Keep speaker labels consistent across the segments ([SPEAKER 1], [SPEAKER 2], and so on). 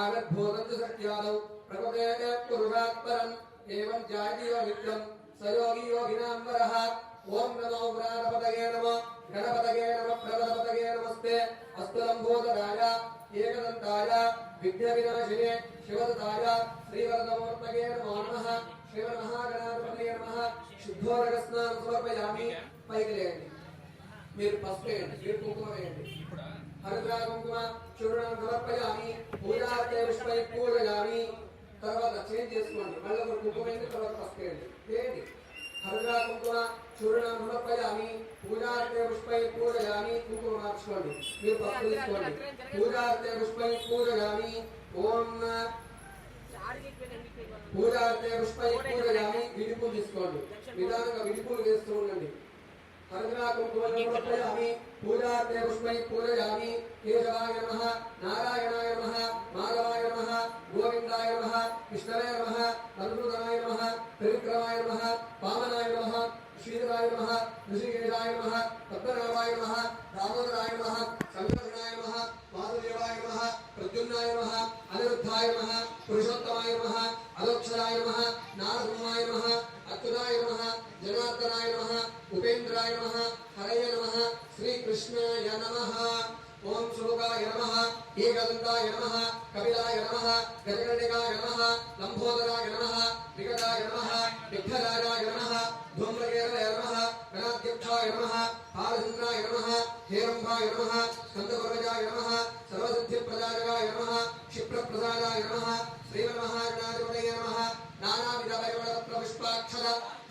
[SPEAKER 1] ఆగద్భూతం సత్యాదౌ ప్రకృతే పురుషాత్పరం ఏవం జాగీవ నిత్యం సయోగి యోగినాంబరః ఓం నమో వ్రాతపదగే నమ గణపదగే నమ ప్రగణపతగే నమస్తే అస్తు ఏకదంతాయ విద్య వినాశినే శివదతాయ శ్రీవరదమూర్తగే నమో నమః శ్రీవరమహాగణాధిపతయే నమః శుద్ధోదక స్నానం సమర్పయామి పైకి లేయండి మీరు పసుపు వేయండి మీరు కుంకుమ వేయండి। హరిద్రా కుంకుమ చూడడం సమర్పయామి పూజార్తే పుష్పై పూజయామి తర్వాత చేంజ్ చేసుకోండి. మళ్ళీ ఒక కుంకుమ తర్వాత పసుపు వేయండి వేయండి హరిద్రా కుంకుమ చూడడం సమర్పయామి పూజార్తే పుష్పై పూజయామి కుంకుమ మార్చుకోండి. మీరు పసుపు తీసుకోండి. పూజార్తే పుష్పై పూజయామి ఓం పూజార్తే పుష్పై పూజయామి విడిపూలు తీసుకోండి. నిదానంగా విడిపూలు చేస్తూ ఉండండి. హరిద్రా కుంకుమయామి పూజార్తే పుష్పై పూజయామి కేశవాయ నమః నారాయణాయ నమః మాధవాయ నమః గోవిందాయ నమః కృష్ణాయ నమః అద్భుతాయ నమః త్రివిక్రమాయ నమః వామనాయ నమః శ్రీధరాయ నమః ఋషికేశాయ నమః పద్మనాభాయ నమః దామోదరాయ నమః సంకర్షణాయ నమః వాసుదేవాయ నమః ప్రద్యుమ్నాయ నమః అనిరుద్ధాయ నమః పురుషోత్తమాయ నమః అలోక్షరాయ నమః నారసింహాయ నమః అచ్యుతాయ నమః జనార్దనాయ నమః ఉపేంద్రాయ నమః హరయ నమ శ్రీకృష్ణాయ నమ. ఓం శుభగాయ నమ ఏకదంతాయ నమ కపిలాయ నమ గజగణికాయ నమ లంబోదరాయ నమ వికటాయ నమ విఠలాయ నమ ధూమ్రకేరాయ నమః గణాధ్యక్షాయ నమః పాలచంద్రాయ నమః హేరంభాయ నమః స్కందపర్వజాయ నమః సర్వసిద్ధిప్రదాయకాయ నమః క్షిప్రప్రసాదాయ నమః శ్రీమన్మహాగణాధిపతయ నమః నానావిధ పరిమళపత్ర పుష్పాక్షర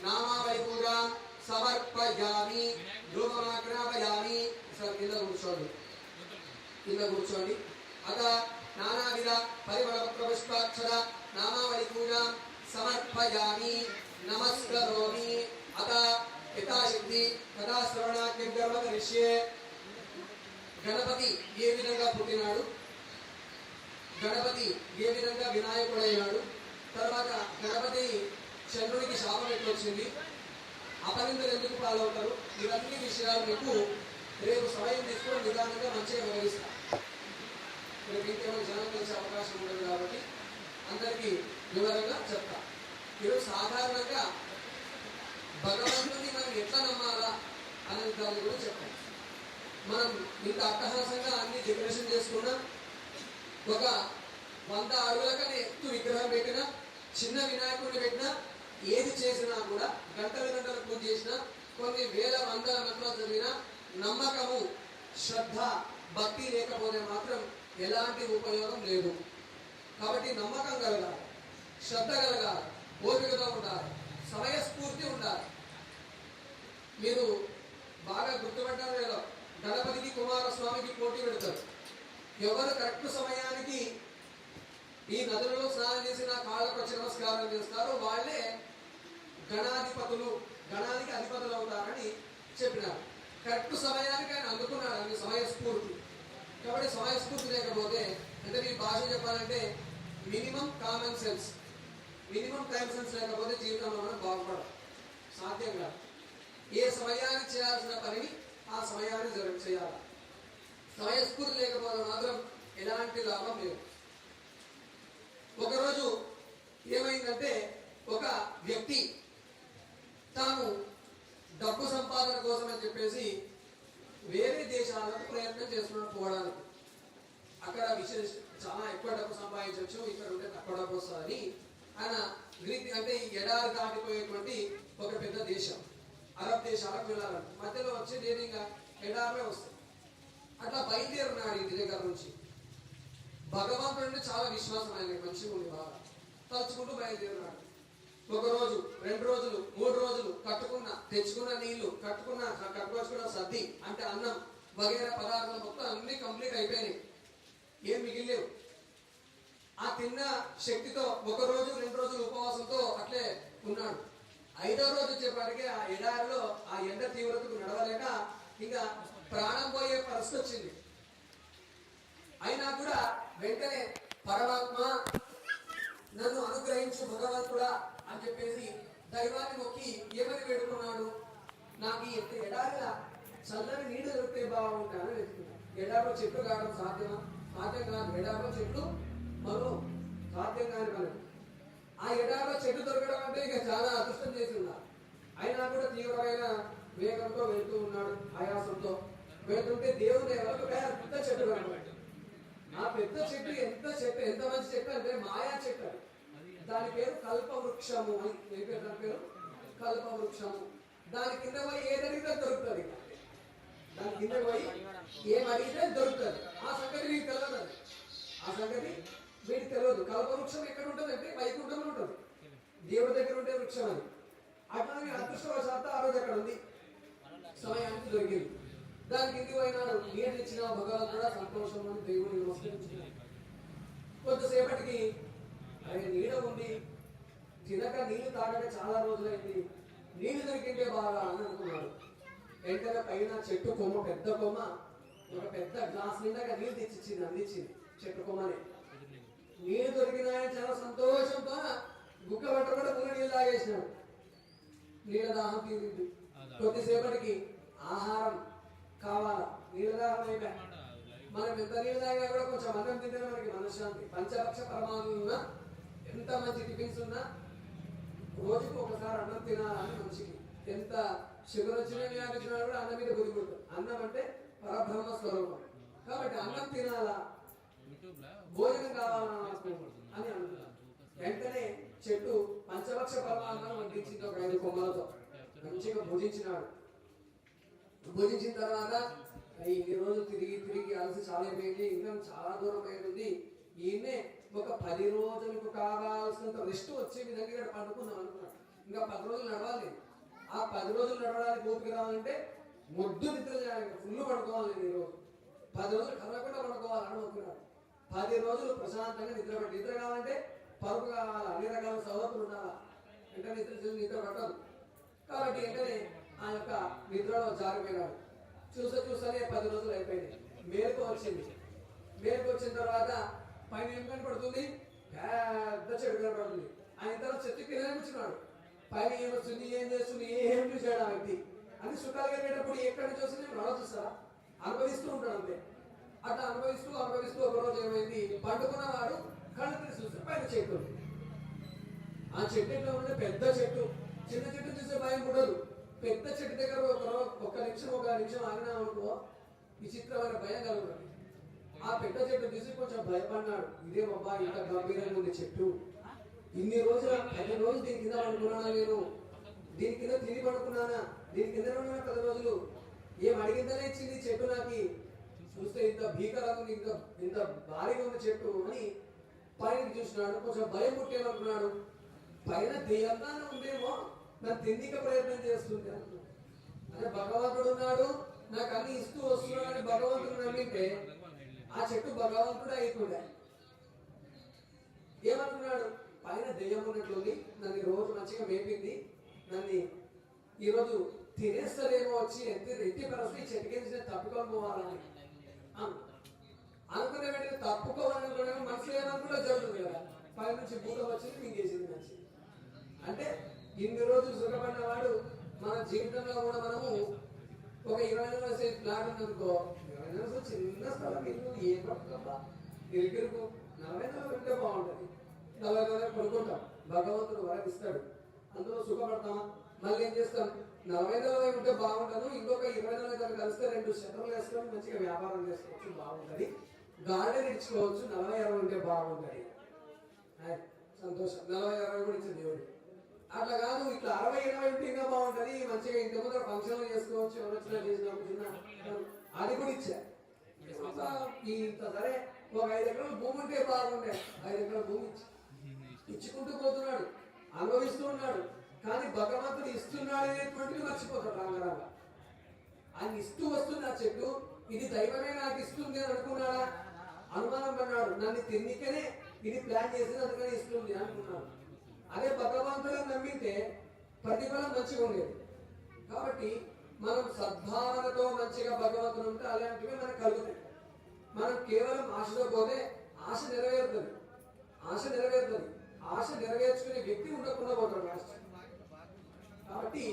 [SPEAKER 1] నామావళి పూజాం సమర్పయామి ధూమమాగ్రాపయామి సార్ కింద కూర్చోండి. కింద కూర్చోండి. అత నానావిధ పరిమళపత్ర పుష్పాక్షర నామావళి పూజాం సమర్పయామి. నమస్కరోమి అత యథాశక్తి కర్మ కరిష్యే గణపతి ఏ విధంగా పుట్టినాడు గణపతి ఏ విధంగా వినాయకుడయ్యాడు తర్వాత గణపతి చంద్రుడికి శాపం ఎట్లొచ్చింది? అపనిందలు ఎందుకు పాలవుతారు? ఇవన్నీ విషయాలు మీకు రేపు సమయం తీసుకొని నిదానంగా మంచిగా వివరిస్తా రేపు ఇంకేమైనా జనం కలిసే అవకాశం ఉండదు కాబట్టి అందరికీ వివరంగా చెప్తా ఈరోజు సాధారణంగా భగవంతుని మనం ఎట్లా నమ్మాలా అనే దాని గురించి చెప్తాం మనం ఇంత అట్టహాసంగా అన్ని డెకరేషన్ చేసుకున్నాం ఒక వంద అడుగుల కన్నా ఎత్తు విగ్రహం పెట్టినా చిన్న వినాయకుడిని పెట్టినా ఏది చేసినా కూడా గంటల గంటల పూజ చేసినా కొన్ని వేల వందల మంత్రాలు చదివినా నమ్మకము శ్రద్ధ భక్తి లేకపోతే మాత్రం ఎలాంటి ఉపయోగం లేదు కాబట్టి నమ్మకం కలగాలి శ్రద్ధ కలగాలి ఓపికతో ఉండాలి సమయస్ఫూర్తి ఉండాలి మీరు బాగా గుర్తుపట్టారు లేదో గణపతికి కుమారస్వామికి పోటీ పెడతారు ఎవరు కరెక్ట్ సమయానికి ఈ నదులలో స్నానం చేసి నా కాళ్ళకు వచ్చి నమస్కారం చేస్తారో వాళ్ళే గణాధిపతులు గణానికి అధిపతులు అవుతారని చెప్పినారు. కరెక్ట్ సమయానికి ఆయన అందుకున్నాడు అది సమయస్ఫూర్తి. కాబట్టి సమయస్ఫూర్తి లేకపోతే అంటే మీ భాష చెప్పాలంటే minimum common sense minimum time sense లేకపోతే జీవితంలో మనం బాగుపడం సాధ్యం కాదు. ఏ సమయానికి చేయాల్సిన పనిని ఆ సమయాన్ని జరగ చేయాలి సమయస్ఫూర్తి లేకపోతే మాత్రం ఎలాంటి లాభం లేదు. ఒకరోజు ఏమైందంటే ఒక వ్యక్తి తాను డబ్బు సంపాదన కోసం అని చెప్పేసి వేరే దేశాలకు ప్రయత్నం చేస్తున్నాడు పోవడానికి. అక్కడ విశేష చాలా ఎక్కువ డబ్బు సంపాదించవచ్చు ఇక్కడ ఉంటే తక్కువ డబ్బు వస్తుందని. ఆయన గ్రీక్ అంటే ఎడారి దాటిపోయేటువంటి ఒక పెద్ద దేశం అరబ్ దేశాలకు వెళ్ళాలంట. మధ్యలో వచ్చి నేను ఇంకా ఎడారిలో వస్తుంది అట్లా బయలుదేరినాడు ఇంటి దగ్గర నుంచి. భగవంతుడు అంటే చాలా విశ్వాసం ఆయన మంచిగా ఉంది బాగా తలుచుకుంటూ బయలుదేరినాడు ఒక రోజు రెండు రోజులు మూడు రోజులు కట్టుకున్న తెచ్చుకున్న నీళ్ళు కట్టుకున్న కట్టుకొచ్చుకున్న సర్ది అంటే అన్నం వగేరా పదార్థాలు మొత్తం అన్ని కంప్లీట్ అయిపోయినాయి. ఏం మిగిలేవు ఆ తిన్న శక్తితో ఒక రోజు రెండు రోజులు ఉపవాసంతో అట్లే ఉన్నాడు. ఐదో రోజు వచ్చేపాటికి ఆ ఎడారిలో ఆ ఎండ తీవ్రతకు నడవలేక ఇంకా ప్రాణం పోయే పరిస్థితి వచ్చింది. అయినా కూడా వెంటనే పరమాత్మ నన్ను అనుగ్రహించు భగవంతుడా అని చెప్పేసి దైవాన్ని మొక్కి ఏమని వేడుకున్నాడు? నాకు ఎంత ఎడారిగా ఎడారిలా చల్లని నీళ్ళు దొరికితే బాగుంటాను వెతుకున్నాను ఎడారిలో చెట్లు కావడం సాధ్యమా? సాధ్యం కాదు. ఎడారిలో చెట్లు మరో సాధ్యం కాని పని. ఆ ఎడారిలో చెట్టు దొరకడం అంటే ఇక చాలా అదృష్టం చేసి ఉన్నారు అయినా కూడా తీవ్రమైన వేగంతో వెళ్తూ ఉన్నాడు ఆయాసంతో. వెళ్తుంటే దేవుని ఎవరికి పెద్ద చెట్టు కనబడి ఆ పెద్ద చెట్టు ఎంత చెట్టు ఎంత మంచి చెట్టు అంటే మాయా చెట్టు దాని పేరు కల్పవృక్షము అని ఏ పేరు దాని పేరు? కల్పవృక్షము. దాని కింద పోయి ఏదడిగితే దొరుకుతుంది. దాని కింద పోయి ఏం అడిగితే దొరుకుతుంది. ఆ సంగతి మీకు తెలియదు ఆ సంగతి మీకు తెలియదు కల్పవృక్షం ఎక్కడ ఉంటుంది అంటే వైకుంఠంలో ఉంటుంది. దేవుడి దగ్గర ఉండే వృక్షం అని అట్లాగే అదృష్టవశాత్తు ఆ రోజు అక్కడ ఉంది. సమయానికి దొరికింది. దాని కింది పోయినాడు నీరు ఇచ్చిన భగవంతుడా సంతోషం అని నమస్కరించినాడు కొంతసేపటికి ఆయన నీడ ఉంది తినక నీళ్ళు తాగక చాలా రోజులైంది. నీళ్ళు దొరికింటే బాగా అని అనుకున్నాడు. వెంటనే పైన చెట్టు కొమ్మ పెద్ద కొమ్మ ఒక పెద్ద గ్లాస్ నిండాగా నీళ్ళు తెచ్చిచ్చింది అందించింది చెట్టు కొమ్మని. నీళ్ళు దొరికినాయని చాలా సంతోషంతో గుక్క పట్ట కూడా పుల్ల నీళ్ళు తాగేసినాడు. నీళ్ళ దాహం తీరింది. కొద్దిసేపటికి ఆహారం కావాలా నీళ్ళ దాహం అయిపోయా మనం ఎంత నీళ్ళు తాగినా కూడా కొంచెం అన్నం తింటేనే మనకి మనశ్శాంతి. పంచపక్ష పరమాణులు ఉన్నా ఎంత మంచి టిఫిన్స్ ఉన్నా రోజుకు ఒకసారి అన్నం తినాలని మనిషికి. ఎంత షుగర్ వచ్చినా వ్యాపించినా కూడా అన్నం మీద గురిగుంటుంది అన్నం అంటే పరబ్రహ్మ స్వరూపం. కాబట్టి అన్నం తినాలా? భోజనం కావాలా? అని అనుకున్నాను వెంటనే చెట్టు పంచపక్ష పరమాన్నం వడ్డించింది ఒక ఐదు కొమ్మలతో. మంచిగా భుజించినాడు. భుజించిన తర్వాత ఇన్ని రోజులు తిరిగి తిరిగి అలసి చాలా అయిపోయింది ఇంకా చాలా దూరం అయింది ఈయనే ఒక పది రోజులకు కావాల్సినంత రెస్ట్ వచ్చే విధంగా ఇక్కడ పండుకున్నాం అనుకున్నాడు. ఇంకా పది రోజులు నడవాలి. ఆ పది రోజులు నడవడానికి ఓపిక రావాలంటే మొద్దు నిద్ర చేయాలి. ఫుల్ పడుకోవాలి నేను ఈరోజు పది రోజులు కదలకుండా పడుకోవాలని అనుకున్నాడు. పది రోజులు ప్రశాంతంగా నిద్ర పట్టి నిద్ర కావాలంటే పరుపు కావాలి? అన్ని రకాల సౌలభ్యం ఉండాలా? వెంటనే నిద్ర నిద్ర పట్టదు. కాబట్టి వెంటనే ఆ యొక్క నిద్రలో జారిపోయినాడు. చూసా చూసానే పది రోజులు అయిపోయింది. మేరకు వచ్చింది. మేరకు వచ్చిన తర్వాత పైన ఏం కనపడుతుంది? పెద్ద చెడు కనపడుతుంది. ఆయన తర్వాత చెట్టు కింద కూర్చున్నాడు. పైన ఏమొస్తుంది ఏం చేస్తుంది ఏం చూసాడు ఆ వ్యక్తి? అని సుఖాలు కలిగేటప్పుడు ఎక్కడ నుంచి వస్తుంది? మనం చూస్తారా అనుభవిస్తూ ఉంటాడు అంతే. అట్లా అనుభవిస్తూ అనుభవిస్తూ ఒక రోజు ఏమైంది? పండుకున్నవాడు కళ్ళు తీసి చూస్తే పైన చెట్టు ఆ చెట్టు ఎట్లా ఉంటే పెద్ద చెట్టు. చిన్న చెట్టు చూసే భయం ఉండదు. పెద్ద చెట్టు దగ్గర ఒక ఒక్క ఒక నిమిషం ఒక నిమిషం ఆగినా అనుకో విచిత్రమైన భయం కలుగుతుంది. ఆ పెద్ద చెట్టు చూసి కొంచెం భయపడినాడు ఇదే బాబా ఇంత గంభీరంగా ఉంది చెట్టు. ఇన్ని రోజులు పది రోజులు దీని కింద పడుకున్నానా నేను? దీని కింద తిని పడుకున్నానా? దీని కింద ఉన్నా పది రోజులు. ఏం అడిగిందనే ఇచ్చింది చెట్టు నాకు? చూస్తే ఇంత భీకరంగా ఉంది ఇంత ఇంత భారీగా ఉంది చెట్టు అని పైన చూసినాడు. కొంచెం భయం పుట్టేమనుకున్నాడు పైన దెయ్యంగా ఉందేమో. నాకు తిండిక ప్రయత్నం చేస్తుంది అంటే అదే భగవంతుడు ఉన్నాడు నాకు అన్ని ఇస్తూ వస్తున్నాడు భగవంతుడు నమ్మితే ఆ చెట్టు భగవంతుడు అయిపోయా ఏమనుకున్నాడు? పైన దెయ్యం ఉన్నట్లుంది నన్ను ఈ రోజు మంచిగా మేపింది నన్ను ఈరోజు తినేస్తారేమో వచ్చి ఎత్తి ఎత్తి పరిస్థితి చెట్టుకేసి తప్పుకొని పోవాలని. అనుకునే వెంటనే తప్పుకోవాలనుకునే మనసులో ఏమనుకుంటే జరుగుతుంది కదా. పై నుంచి భూతం వచ్చింది మింగేసింది మంచి అంటే ఇన్ని రోజులు సుఖపడిన వాడు మన జీవితంలో కూడా మనము ఒక ఇరవై నెలల సేపు ప్లాట్ ఉందనుకో ఇరవై నెలలు చిన్న స్థలం ఇల్లు ఏ పట్టుకోబ్బా ఇరుకిరుకు నలభై నెలలు ఉంటే బాగుంటుంది. నలభై నెలలు కొనుక్కుంటాం భగవంతుడు వరకిస్తాడు అందులో సుఖపడతాం మళ్ళీ ఏం చేస్తాం? నలభై నలభై ఉంటే బాగుంటాను ఇంకొక ఇరవై నెలలు కనుక కలిస్తే రెండు శతలు వేసుకొని మంచిగా వ్యాపారం చేసుకోవచ్చు బాగుంటుంది. గార్డెన్ ఇచ్చుకోవచ్చు. నలభై అరవై ఉంటే బాగుంటుంది. సంతోషం. నలభై అరవై కూడా ఇచ్చింది దేవుడు. అట్లా కాదు ఇట్లా అరవై ఇరవై ఉంటే ఇంకా బాగుంటది. మంచిగా ఇంత ముందర ఫంక్షన్ చేసుకోవచ్చు ఎవరు వచ్చినా చేసినప్పుడు అది కూడా ఇచ్చా. ఇంత సరే. ఒక ఐదు ఎకరాల భూమి ఉంటే బాగుండే. ఐదు ఎకరాల భూమి ఇచ్చి. ఇచ్చుకుంటూ పోతున్నాడు. అనుభవిస్తూ ఉన్నాడు. కానీ భగవంతుడు ఇస్తున్నాడు అనేటువంటిది మర్చిపోతాడు రాంగరాంగ ఆయన ఇస్తూ వస్తుంది ఆ చెట్టు. ఇది దైవమే నాకు ఇస్తుంది అని అనుకున్నాడా? అనుమానం పడ్డాడు. నన్ను తిన్నికనే ఇది ప్లాన్ చేసింది అందుకని ఇస్తుంది అనుకున్నాడు. అదే భగవంతులను నమ్మితే ప్రతిఫలం మంచిగా ఉండేది. కాబట్టి మనం సద్భావనతో మంచిగా భగవంతుడు ఉంటే అలాంటివి మనకు కలుగుతాయి. మనం కేవలం ఆశతో పోతే ఆశ నెరవేరుతుంది. ఆశ నెరవేరుతుంది. ఆశ నెరవేర్చుకునే వ్యక్తి ఉండకుండా పోతాడు లాస్ట్ కాబట్టి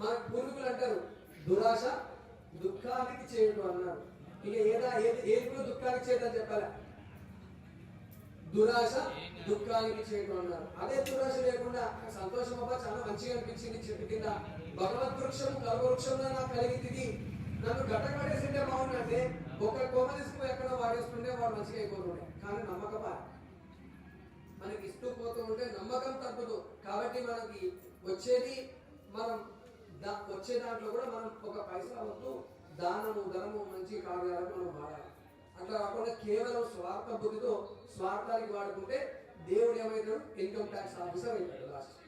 [SPEAKER 1] మన పూర్వీకులు అంటారు దురాశ దుఃఖానికి చేయడం అన్నారు. ఇక ఏదా ఏది ఏది కూడా దుఃఖానికి చేయడం చెప్పాలి? దురాశ దుఃఖానికి చేయడం అన్నారు అదే దురాశ లేకుండా సంతోషం అబ్బా చాలా మంచిగా అనిపించింది చెట్టు కింద. భగవద్ వృక్షం కల్వవృక్షంలో నాకు కలిగింది నన్ను గట్టకడేసింటే బాగుందంటే ఒక కొమ్మ తీసుకుని ఎక్కడ వాడేస్తుంటే వాడు మంచిగా అయిపోతుండే. కానీ నమ్మకమా? మనకి ఇస్తూ పోతూ ఉంటే నమ్మకం తప్పదు కాబట్టి మనకి వచ్చేది మనం దా- వచ్చే దాంట్లో కూడా మనం ఒక పైసా వద్దు దానము ధనము మంచి కార్యాలకు మనం వాడాలి. అట్లా కాకుండా కేవలం స్వార్థ బుద్ధితో స్వార్థానికి వాడుకుంటే దేవుడు ఏమవుతాడు ఇన్కమ్ ట్యాక్స్ ఆఫీసర్ అవుతాడు లాస్ట్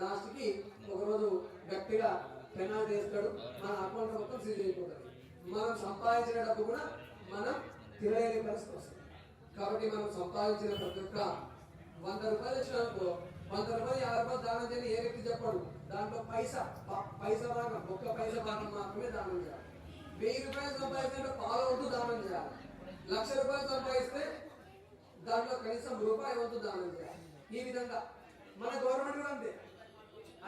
[SPEAKER 1] లాస్ట్కి ఒకరోజు గట్టిగా పెనాల్టీ వేస్తాడు. మన అకౌంట్ మొత్తం సీజ్ అయిపోతుంది. మనం సంపాదించిన డబ్బు కూడా మనం తిరగలేని పరిస్థితి వస్తుంది. కాబట్టి మనం సంపాదించిన ప్రతి ఒక్క వంద రూపాయలు వచ్చినప్పుడు వంద రూపాయలు యాభై రూపాయలు దానం చేయని ఏ వ్యక్తి చెప్పడు. దాంట్లో పైసా పైసా భాగం ఒక్క పైసా భాగం మాత్రమే దానం చేయాలి. వెయ్యి రూపాయలు సంపాదిస్తే పాల వంతు దానం చేయాలి. లక్ష రూపాయలు సంపాదిస్తే దాంట్లో కనీసం రూపాయి వంతు దానం చేయాలి. ఈ విధంగా మన గవర్నమెంట్ కూడా అంతే.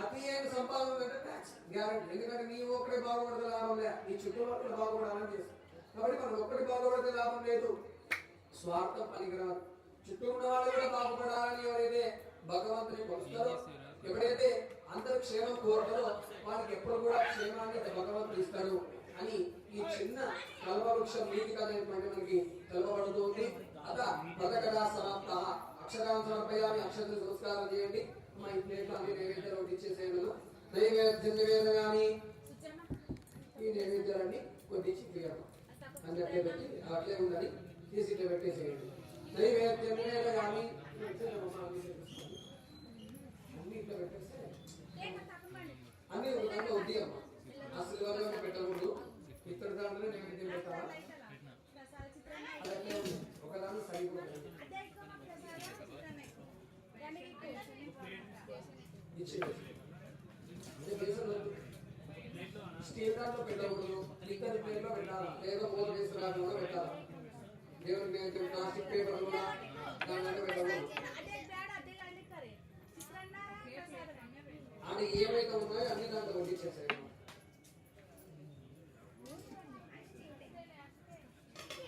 [SPEAKER 1] అతి అయిన సంపాదన అంటే ట్యాక్స్ గ్యారంటీ ఎందుకంటే నీవు ఒక్కడే బాగుపడితే లాభం లేదు. నీ చుట్టుపక్కల బాగుపడాలని చేస్తాం కాబట్టి మనం ఒక్కటి బాగుపడితే లాభం లేదు. స్వార్థం పనికిరాదు. చుట్టూ ఉన్న వాళ్ళు కూడా బాగుపడాలని ఎవరైతే భగవంతుని కొలుస్తారో ఎప్పుడైతే అందరు క్షేమం కోరుతారో వాళ్ళకి ఎప్పుడు కూడా క్షేమాన్ని భగవంతుడు ఇస్తాడు. అని ఈ చిన్న కల్పవృక్షం నీతి కథ మనకి తెలవబడుతుంది. అత పదకథా సమాప్త అక్షరాన్ని సమర్పయామి అక్షర సంస్కారం చేయండి. మా ఇంట్లో అన్ని నైవేద్యాలు ఒకటి ఇచ్చేసేయను నైవేద్యం నివేదయామి ఈ నైవేద్యాలన్నీ కొద్దించి క్లియర్ అని అట్లే పెట్టి అట్లే ఉందని తీసి ఇట్లా పెట్టేసేయండి. నైవేద్యం నివేదయామి అన్ని ఇట్లా పెట్టేస్తే అన్ని వద్ది అమ్మ. అసలు వాళ్ళలో పెట్టకూడదు ఇక్కడ దాంట్లో పెట్టాలా అది అట్లే ఉంది. ఒక దాంట్లో సరిపోతుంది. అదే. స్టీల్ దాంట్లో పెట్టకూడదు. లిక్కర్ ప్లేట్లో పెట్టాలా? లేదా మూత వేసిన దాంట్లో పెట్టాలా? దేవుడికి నేను ప్లాస్టిక్ పేపర్ కూడా దాంట్లో పెట్టకూడదు. అని ఏమైతే ఉన్నాయో అన్ని దాంట్లో వడ్డించేసాయి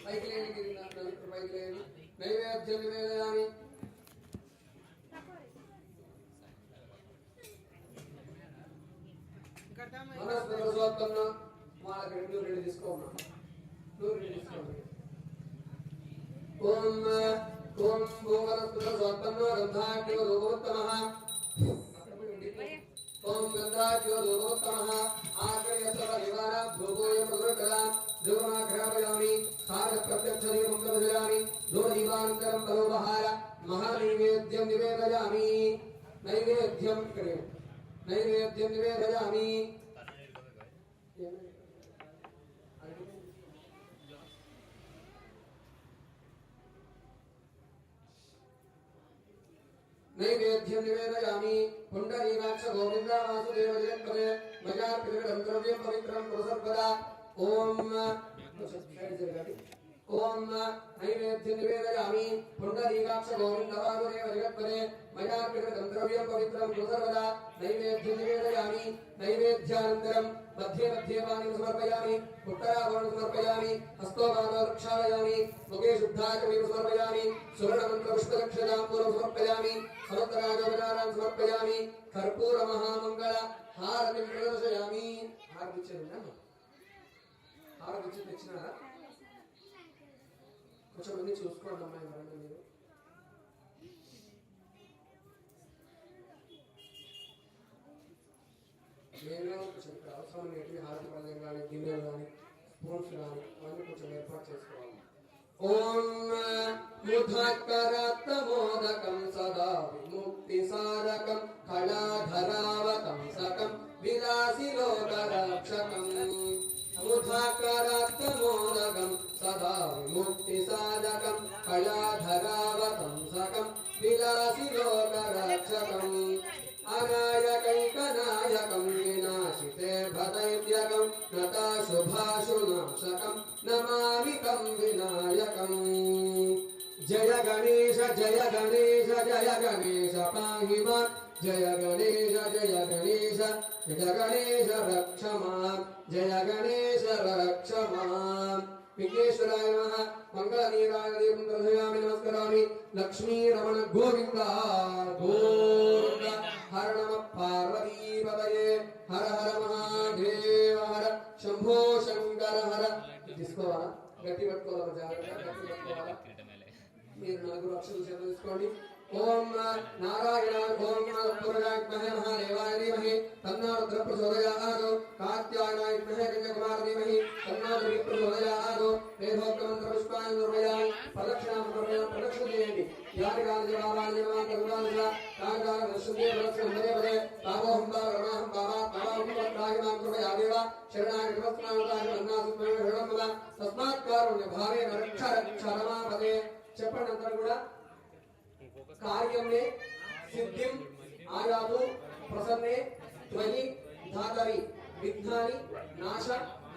[SPEAKER 1] పైకి లేని గిరి నలుగురు పైకి లేని నైవేద్యం నివేదయామి మనస్పర్శోత్తమ్మ వాళ్ళకి రెండు రెండు తీసుకోమ్మా నువ్వు రెండు తీసుకోండి ఓం ఓం భూవనస్పర్శోత్తమ్మ గంధాట్యవ రూపోత్తమ ఓం గంధాట్యవ రూపోత్తమ ఆగ్రయసవ నివార భూగోయ మధురకలా ధ్రువమాఘ్రాపయామి సార ప్రత్యక్ష మంగళయామి దూరదీపాంతరం పరోపహార మహానైవేద్యం నివేదయామి నైవేద్యం ఇక్కడే నైవేద్యం నివేదయామి నైవేద్యం నివేదయామి పుండరీకాక్ష గోవింద వాసుదేవ జగత్పదే మయార్పితం ద్రవ్యం పవిత్రం పురసర్పదా ఓం సైడ్ జరగాలి ఓం నైవేద్యం నివేదయామి పుండరీకాక్ష గోవింద వాసుదేవ జగత్పదే మయార్పితం ద్రవ్యం పవిత్రం పురసర్పదా నైవేద్యం నివేదయామి నైవేద్యానంతరం मध्ये मध्ये पाणिं समर्पयामि उत्तराभरणं समर्पयामि हस्तोपानं रक्षालयामि मुखे शुद्धाचमीं समर्पयामि सुवर्णमन्त्रपुष्पदक्षिणाम्बूलं समर्पयामि समस्तराजोपचारान् समर्पयामि कर्पूरमहामङ्गल हारतिं प्रदर्शयामि హారతిచ్చారు హారతిచ్చి తెచ్చినారా కొంచెం మంది చూసుకోండి అమ్మాయి ఎవరంటే మీరు. ఏమైనా కొంచెం అవసరం ఏంటి హారతి పదం కానీ గిన్నెలు కానీ స్పూన్స్ కానీ అవన్నీ కొంచెం ఏర్పాటు చేసుకోవాలి. ఓం ముధకరత్మోదకం సదా విముక్తి సారకం కళాధరావతం సకం విలాసి లోకరక్షకం ముధకరత్మోదకం సదా सदा विमुक्तिसाधकम् कलाधरावतंसकम् विलासिलोकरक्षकम्। अनायकैकनायकम् विनाशिते भदैव्यकम् नताशुभाशुनाशकम् नमामिकम् विनायकम्। जय गणेश जय गणेश जय गणेश पाहि माम् जय गणेश जय गणेश जय गणेश रक्ष माम् जय गणेश रक्ष माम् విఘ్నేశ్వరాయ నమ. మంగళనీరాయ దేవం దర్శయామి నమస్కరామి. లక్ష్మీ రమణ గోవింద గోవింద హర నమ పార్వతీపదయే హర హర మహాదేవ హర. శంభో శంకర హర. తీసుకోవాలా? గట్టి పట్టుకోవాలా? జాగ్రత్త గట్టి పట్టుకోవాలా? మీరు నలుగురు అక్షరాలు చేత ఓం నారాయణ ఓం పురుషాత్మహే మహాదేవాయ ధీమహి తన్నో ప్రచోదయాత్ కాత్యాయనాయ విద్మహే కన్యాకుమార ధీమహి రక్ష రక్ష చెప్పండి అందరూ కూడా. కార్యమే సిద్ధిం ఆయాదు ప్రసన్నే త్వయి ధాతరి విఘ్నాని నాశ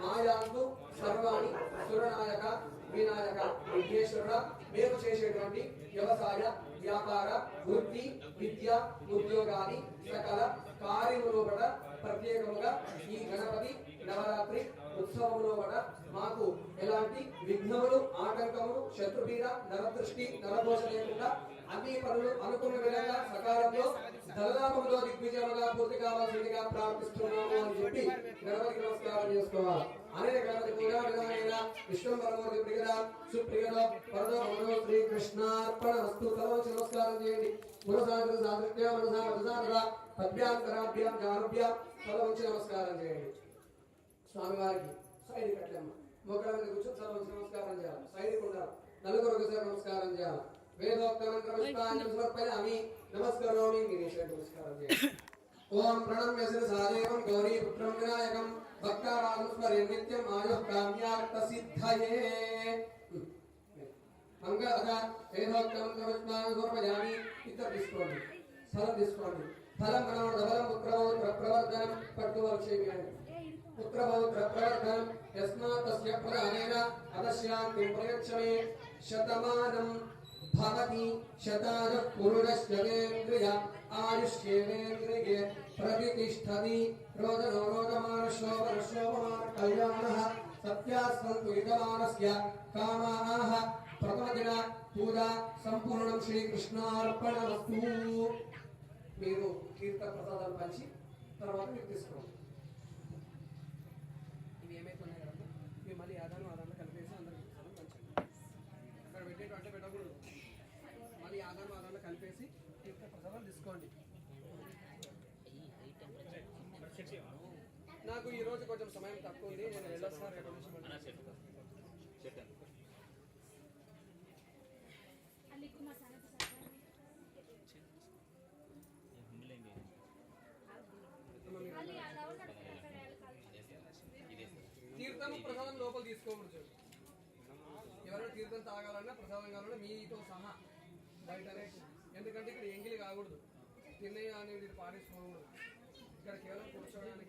[SPEAKER 1] మాయాంతు సర్వాణి సురనాయక వినాయక విఘ్నేశ్వరుడ మేము చేసేటువంటి వ్యవసాయ వ్యాపార వృత్తి విద్య ఉద్యోగాన్ని సకల కార్యములు కూడా ప్రత్యేకముగా ఈ గణపతి నవరాత్రి ఉత్సవంలో కూడా మాకు ఎలాంటి విఘ్నములు ఆటంకములు శత్రుపీడ నరదృష్టి నరదోష లేకుండా అన్ని పనులు అనుకున్న విధంగా సకాలంలో దళనామములో దిగ్విజయముగా పూర్తి కావాల్సిందిగా ప్రార్థిస్తున్నాము అని చెప్పి గణపతికి నమస్కారం చేసుకోవాలి. అనేక గణపతి పూజా విధానమైన విశ్వంబరమూర్తి ప్రియద సుప్రియద పరదో మనో శ్రీ వస్తు తలవంచి నమస్కారం చేయండి. మనసాగర సాధృత్య మనసా మనసాగర పద్భ్యాంతరాభ్యాం జానుభ్యాం తలవంచి నమస్కారం చేయండి. స్వామివారికి సైడ్ కట్టమ్మ మొక్కల మీద కూర్చొని తలవంచి నమస్కారం చేయాలి. సైడ్ ఉండాలి. నలుగురు ఒకసారి నమస్కారం చేయాలి. వేదోక్త మంత్ర పుష్పాన్ని సమర్పయామి నమస్కరోమి గిరీశ్వర నమస్కారం చేయాలి. ఓం ప్రణమ్య శిరసాదేవం గౌరీ పుత్రం వినాయకం. భక్తారాధం స్మరే నిత్యం ఆయుః కామ్యార్థ సిద్ధయే మంగళ వేదోక్త మంత్ర పుష్పాన్ని సమర్పయామి. ఇద్దరు తీసుకోండి. ఫలం పుత్రమౌత్ర ప్రవర్ధనం పట్టువక్షేమి పుత్రపౌత్ర ప్రవర్ధనం యస్మాత్ తస్య ప్రధానేన అదశ్యాంతిం ప్రయచ్చమే శతమానం భవతి శతాయ పురుషస్యేంద్రియ ఆయుష్యేంద్రియే ప్రతిష్టతి రోదనో రోదమాన శోభన శోభమాన కళ్యాణః సత్యాస్సంతు యజమానస్య కామాః ప్రథమదిన పూజా సంపూర్ణం శ్రీకృష్ణార్పణమస్తు మీరు కీర్త ప్రసాదాలు పంచి తర్వాత మీరు తీసుకోండి రోజు కొంచెం సమయం తక్కువ ఉంది నేను వెళ్ళొస్తా రేపు నుంచి మళ్ళీ
[SPEAKER 2] అల్లికు మసాలా పసారా మళ్ళీ అలా ఉంటాడు అక్కడ
[SPEAKER 1] తీర్థము ప్రసాదం లోపల తీసుకోకూడదు ఎవరైనా తీర్థం తాగాలన్నా ప్రసాదం కావాలన్నా మీతో సహా బయటనే ఎందుకంటే ఇక్కడ ఎంగిలి కాకూడదు. తిన్నయ్య అనేది పారేసుకోకూడదు ఇక్కడ కేవలం కూర్చోవడానికి